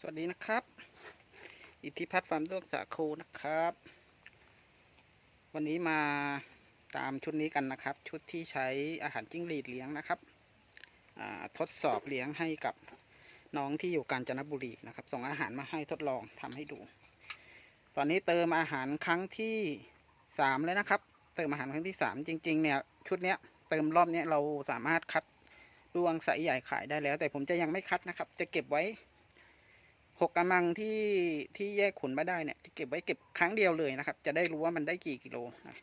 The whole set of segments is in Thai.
สวัสดีนะครับ อิทธิพัฒน์ฟาร์มด้วงสาคูนะครับ วันนี้มาตามชุดนี้กันนะครับ ชุดที่ใช้อาหารจิ้งหรีดเลี้ยงนะครับทดสอบเลี้ยงให้กับน้องที่อยู่กาญจนบุรีนะครับ ส่งอาหารมาให้ทดลองทำให้ดู ตอนนี้เติมอาหารครั้งที่สามแล้วนะครับ เติมอาหารครั้งที่สามจริง ๆ เนี่ยชุดเนี้ยเติมรอบเนี้ยเราสามารถคัดดวงใสใหญ่ขายได้แล้ว แต่ผมจะยังไม่คัดนะครับ จะเก็บไว้ หกกำลังที่ที่แยกขนมาได้เนี่ยจะเก็บไว้เก็บครั้งเดียวเลยนะครับ จะได้รู้ว่ามันได้กี่กิโลนะ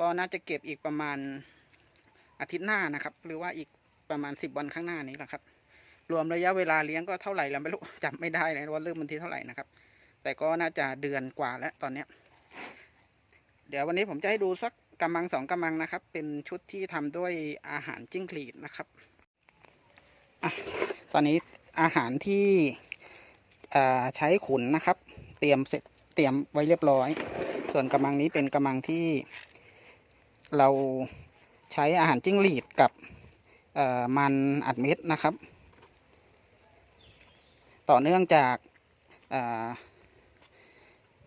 ก็น่าจะเก็บอีกประมาณอาทิตย์หน้านะครับ หรือว่าอีกประมาณสิบวันข้างหน้านี้แหละครับ รวมระยะเวลาเลี้ยงก็เท่าไหร่แล้วไม่รู้จำไม่ได้เลยว่าเริ่มวันที่เท่าไหร่นะครับ แต่ก็น่าจะเดือนกว่าแล้วตอนเนี้ย เดี๋ยววันนี้ผมจะให้ดูสักกำมังสองกำมังนะครับ เป็นชุดที่ทำด้วยอาหารจิ้งหรีดนะครับอตอนนี้อาหารที่ ใช้ขุนนะครับ เตรียมเสร็จเตรียมไว้เรียบร้อย ส่วนกำมังนี้เป็นกำมังที่เราใช้อาหารจิ้งหรีดกับมันอัดเม็ดนะครับ ต่อเนื่องจากอ่า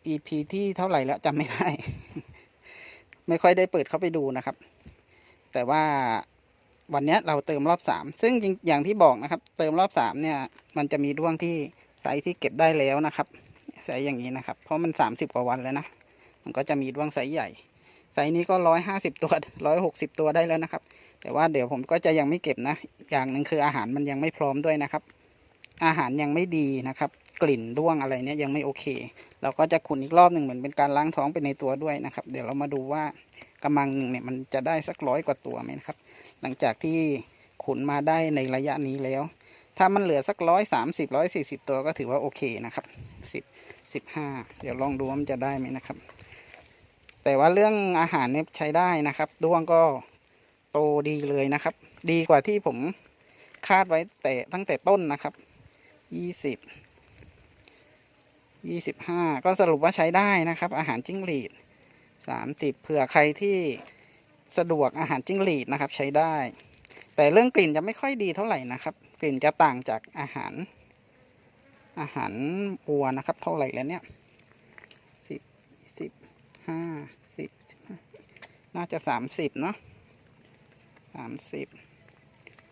EP ที่เท่าไหร่แล้วจำไม่ได้ ไม่ค่อยได้เปิดเข้าไปดูนะครับ แต่ว่าวันนี้เราเติมรอบสามซึ่งจริงอย่างที่บอกนะครับ เติมรอบสามเนี่ย มันจะมีด้วงที่ ไซส์ที่เก็บได้แล้วนะครับไซส์อย่างนี้นะครับ เพราะมันสามสิบกว่าวันแล้วนะ มันก็จะมีด้วงไซส์ใหญ่ ไซส์นี้ก็ร้อยห้าสิบตัวร้อยหกสิบตัวได้แล้วนะครับ แต่ว่าเดี๋ยวผมก็จะยังไม่เก็บนะ อย่างหนึ่งคืออาหารมันยังไม่พร้อมด้วยนะครับ อาหารยังไม่ดีนะครับ กลิ่นด้วงอะไรเนี่ยยังไม่โอเค เราก็จะขุนอีกรอบหนึ่งเหมือนเป็นการล้างท้องไปในตัวด้วยนะครับ เดี๋ยวเรามาดูว่ากำมังหนึ่งเนี่ยมันจะได้สักร้อยกว่าตัวไหมครับ หลังจากที่ขุนมาได้ในระยะนี้แล้ว ถ้ามันเหลือสักร้อยสามสิบร้อยสี่สิบตัวก็ถือว่าโอเคนะครับสิบสิบห้าเดี๋ยวลองดูว่ามันจะได้ไหมนะครับ แต่ว่าเรื่องอาหารเนี่ยใช้ได้นะครับด้วงก็โตดีเลยนะครับ ดีกว่าที่ผมคาดไว้แต่ตั้งแต่ต้นนะครับยี่สิบยี่สิบห้าก็สรุปว่าใช้ได้นะครับ อาหารจิ้งหรีดสามสิบเผื่อใครที่สะดวกอาหารจิ้งหรีดนะครับใช้ได้ แต่เรื่องกลิ่นจะไม่ค่อยดีเท่าไหร่นะครับ กลิ่นจะต่างจากอาหาร อาหารวัวนะครับ เท่าไหร่แล้วเนี่ยสิบสิบห้าสิบน่าจะสามสิบเนาะสามสิบ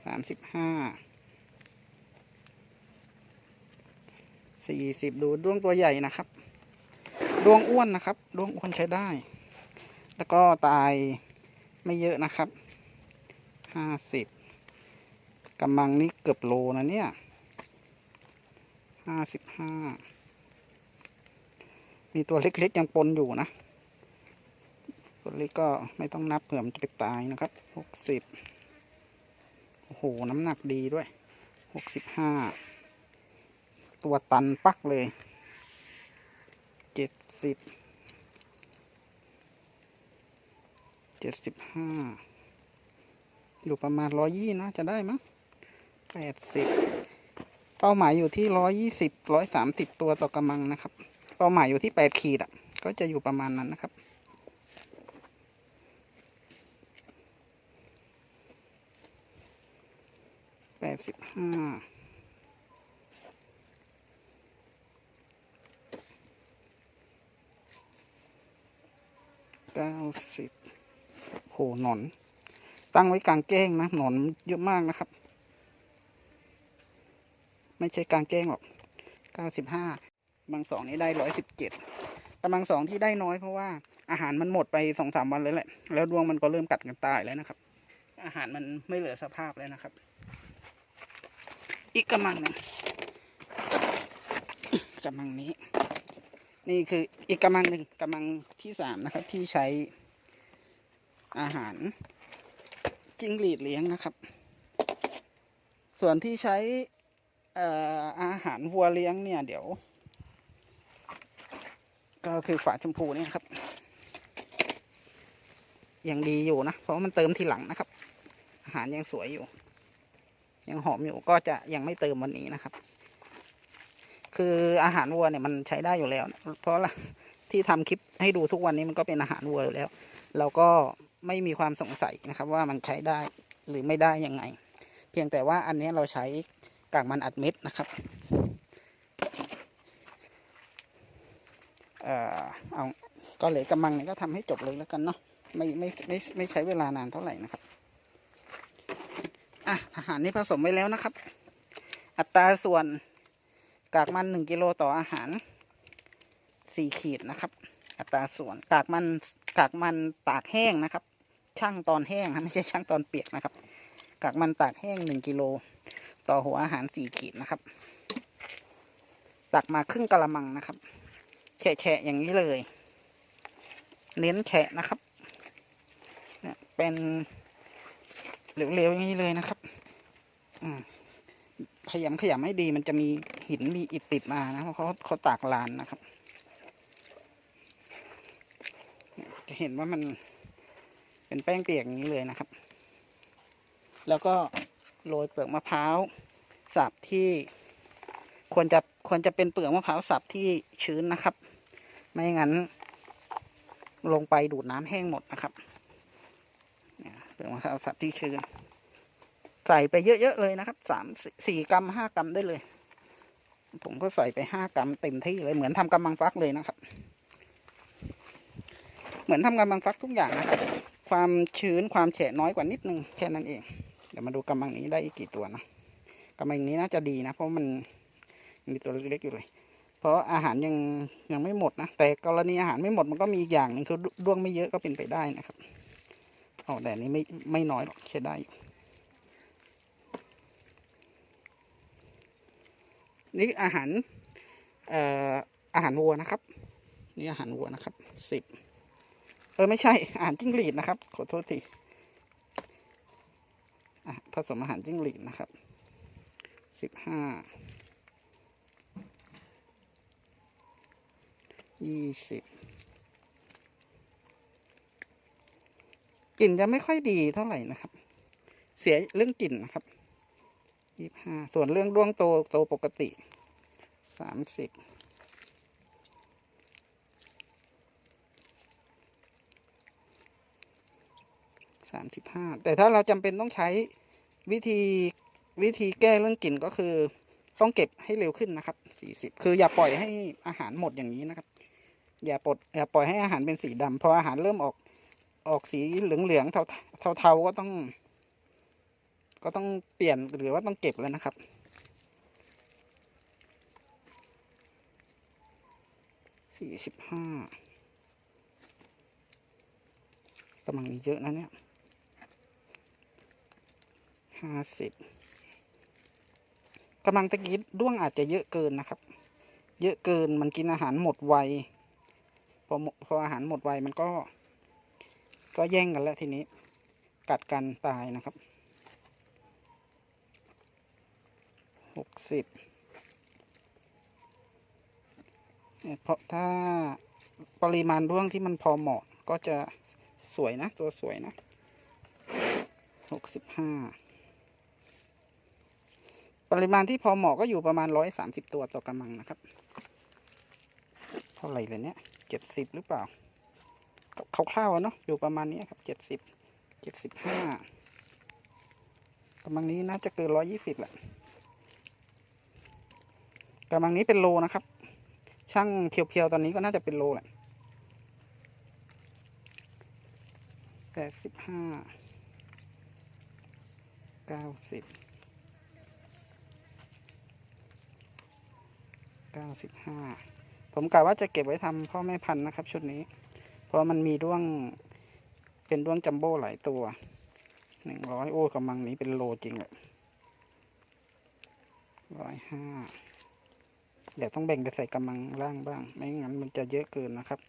สามสิบห้าสี่สิบดูดวงตัวใหญ่นะครับ ดวงอ้วนนะครับ ดวงอ้วนใช้ได้ แล้วก็ตายไม่เยอะนะครับ ห้าสิบกำมังนี่เกือบโลนะเนี่ยห้าสิบห้ามีตัวเล็กๆยังปนอยู่นะ ตัวเล็กก็ไม่ต้องนับเผื่อมันจะไปตายนะครับหกสิบโอ้โห น้ำหนักดีด้วยหกสิบห้าตัวตันปักเลยเจ็ดสิบเจ็ดสิบห้า อยู่ประมาณร้อยยี่นะจะได้มั้งแปดสิบเป้าหมายอยู่ที่ร้อยยี่สิบร้อยสามสิบตัวต่อกำมังนะครับ เป้าหมายอยู่ที่แปดขีดอะ ก็จะอยู่ประมาณนั้นนะครับแปดสิบห้าเก้าสิบโหหนอน ตั้งไว้กลางแจ้งนะหนอนเยอะมากนะครับ ไม่ใช่กลางแจ้งหรอกเก้าสิบห้าบางสองนี้ได้ร้อยสิบเจ็ดแต่บางสองที่ได้น้อยเพราะว่าอาหารมันหมดไปสองสามวันเลยแหละ แล้วดวงมันก็เริ่มกัดกันตายแล้วนะครับ อาหารมันไม่เหลือสภาพแล้วนะครับ อีกกำมังหนึ่งกำมังนี้ นี่คืออีกกำลังหนึ่งกำลังที่สามนะครับ ที่ใช้อาหาร จิ้งหรีดเลี้ยงนะครับ ส่วนที่ใช้อออาหารวัวเลี้ยงเนี่ย เดี๋ยว ก็คือฝาชมพูเนี่ยครับยังดีอยู่นะ เพราะมันเติมทีหลังนะครับ อาหารยังสวยอยู่ ยังหอมอยู่ก็จะยังไม่เติมวันนี้นะครับ คืออาหารวัวเนี่ยมันใช้ได้อยู่แล้ว เพราะละที่ทำคลิปให้ดูทุกวันนี้มันก็เป็นอาหารวัวอยู่แล้ว เราก็ ไม่มีความสงสัยนะครับ ว่ามันใช้ได้หรือไม่ได้ยังไง เพียงแต่ว่าอันนี้เราใช้กากมันอัดเม็ดนะครับเอ่อเอาก็เหลยกำมังเนี่ยก็ทำให้จบเลยแล้วกันเนาะไม่ไม่ไม่ไม่ใช้เวลานานเท่าไหร่นะครับอะอาหารนี้ผสมไว้แล้วนะครับ อัตราส่วนกากมันหนึ่งกิโลต่ออาหารสี่ขีดนะครับ อัตราส่วนกากมันกากมันตากแห้งนะครับ ช่างตอนแห้งนะไม่ใช่ช่างตอนเปียกนะครับกากมันตากแห้งหนึ่งกิโลต่อหัวอาหารสี่ขีดนะครับ ตักมาครึ่งกะละมังนะครับแฉะอย่างนี้เลย เน้นแฉะนะครับเนี่ยเป็นเหลวๆอย่างนี้เลยนะครับขยำขยำให้ดีมันจะมีหินมีอิฐติดมานะเพราะเขาเขาตากลานนะครับจะเห็นว่ามัน เป็นแป้งเปียกอย่างนี้เลยนะครับ แล้วก็โรยเปลือกมะพร้าวสับที่ควรจะควรจะเป็นเปลือกมะพร้าวสับที่ชื้นนะครับ ไม่งั้น ลงไปดูดน้ำแห้งหมดนะครับเปลือกมะพร้าวสับที่ชื้น ใส่ไปเยอะๆเลยนะครับสามสี่กรัมห้ากรัมได้เลย ผมก็ใส่ไปห้ากรัมเต็มที่เลยเหมือนทำกำมังฟักเลยนะครับ เหมือนทำกำมังฟักทุกอย่างนะครับ ความชื้นความแฉะน้อยกว่านิดนึงแค่นั้นเอง เดี๋ยวมาดูกำมังนี้ได้อีกกี่ตัวนะกำมังนี้น่าจะดีนะ เพราะมันมีตัวเล็กๆอยู่เลย เพราะอาหารยังยังไม่หมดนะ แต่กรณีอาหารไม่หมดมันก็มีอีกอย่างหนึ่งคือด้วงไม่เยอะก็เป็นไปได้นะครับอ๋อแต่นนี้ไม่ไม่น้อยหรอกใช้ได้อยู่นี่อาหารเอ่ออาหารวัวนะครับ นี่อาหารวัวนะครับสิบ เออไม่ใช่อาหารจิ้งหรีดนะครับ ขอโทษทีผสมอาหารจิ้งหรีดนะครับสิบห้ายี่สิบกลิ่นจะไม่ค่อยดีเท่าไหร่นะครับ เสียเรื่องกลิ่นนะครับยี่ห้าส่วนเรื่องด้วงโตโตปกติสามสิบ สามสิบห้าแต่ถ้าเราจำเป็นต้องใช้วิธีวิธีแก้เรื่องกลิ่นก็คือ ต้องเก็บให้เร็วขึ้นนะครับสี่สิบคืออย่าปล่อยให้อาหารหมดอย่างนี้นะครับ อย่าปลดอย่าปล่อยให้อาหารเป็นสีดำพออาหารเริ่มออกออกสีเหลืองๆเทาเทาๆก็ต้อง ก็ต้องเปลี่ยนหรือว่าต้องเก็บแล้วนะครับสี่สิบห้ากำลังมีเยอะนะเนี่ย ห้าสิบกำลังตะกี้ด้วงอาจจะเยอะเกินนะครับ เยอะเกินมันกินอาหารหมดไวพอพออาหารหมดไวมันก็ ก็แย่งกันแล้วทีนี้ กัดกันตายนะครับหกสิบเนี่ยเพราะถ้าปริมาณร่วงที่มันพอเหมาะก็จะสวยนะ ตัวสวยนะหกสิบห้า ปริมาณที่พอเหมาะก็อยู่ประมาณร้อยสามสิบตัวต่อกำมังนะครับ เท่าไหร่เลยเนี่ยเจ็ดสิบหรือเปล่าคร่าวๆเนาะอยู่ประมาณนี้ครับเจ็ดสิบเจ็ดสิบห้ากำลังนี้น่าจะเกินร้อยยี่สิบแหละกำลังนี้เป็นโลนะครับ ช่างเพียวๆตอนนี้ก็น่าจะเป็นโลแหละแปดสิบห้าเก้าสิบ ก้าสิบห้าผมกะว่าจะเก็บไว้ทำพ่อแม่พันธุ์นะครับ ชุดนี้ เพราะมันมีด้วงเป็นด้วงจัมโบ้หลายตัวหนึ่งร้อยโอ้กำลังนี้เป็นโลจริงเลยร้อยห้าเดี๋ยวต้องแบ่งไปใส่กำลังล่างบ้าง ไม่งั้นมันจะเยอะเกินนะครับ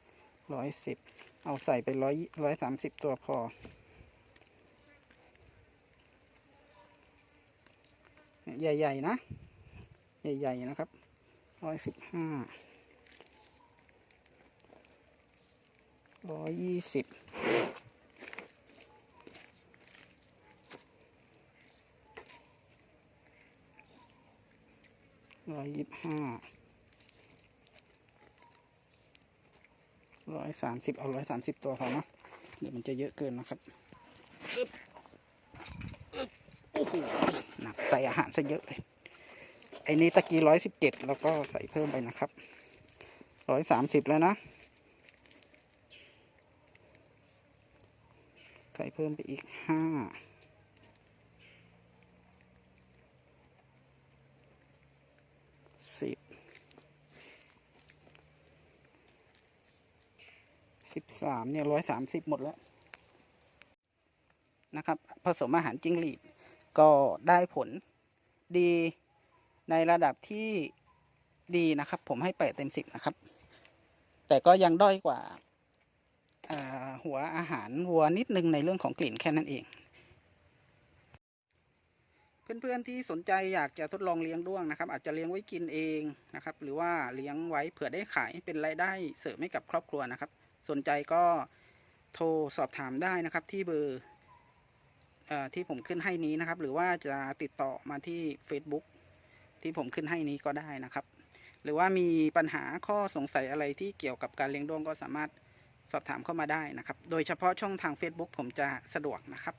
ร้อยสิบเอาใส่ไปร้อยร้อยสามสิบตัวพอใหญ่ ๆ นะ ใหญ่ ๆ นะครับ ร้อยสิบห้าร้อยยี่สิบร้อยยี่สิบห้าร้อยสามสิบเอาร้อยสามสิบตัวพอเนอะเดี๋ยวมันจะเยอะเกินนะครับอึ๊บอึ๊บโอ้โหหนักใส่อาหารซะเยอะเลย ไอ้นี้ตะกี้ร้อยสิบเจ็ดแล้วก็ใส่เพิ่มไปนะครับร้อยสามสิบแล้วนะ ใส่เพิ่มไปอีกห้าสิบสิบสามเนี่ยร้อยสามสิบหมดแล้ว นะครับ ผสมอาหารจิ้งหรีดก็ได้ผลดี ในระดับที่ดีนะครับ ผมให้แปดเต็มสิบนะครับ แต่ก็ยังด้อยกว่าาหัวอาหารวัวนิดนึงในเรื่องของกลิ่นแค่นั้นเอง เพื่อนๆที่สนใจอยากจะทดลองเลี้ยงด้วงนะครับ อาจจะเลี้ยงไว้กินเองนะครับ หรือว่าเลี้ยงไว้เผื่อได้ขายเป็นรายได้เสริมให้กับครอบครัวนะครับ สนใจก็โทรสอบถามได้นะครับที่เบอร์ที่ผมขึ้นให้นี้นะครับ หรือว่าจะติดต่อมาที่ Facebook ที่ผมขึ้นให้นี้ก็ได้นะครับ หรือว่ามีปัญหาข้อสงสัยอะไรที่เกี่ยวกับการเลี้ยงด้วงก็สามารถสอบถามเข้ามาได้นะครับ โดยเฉพาะช่องทาง Facebook ผมจะสะดวกนะครับ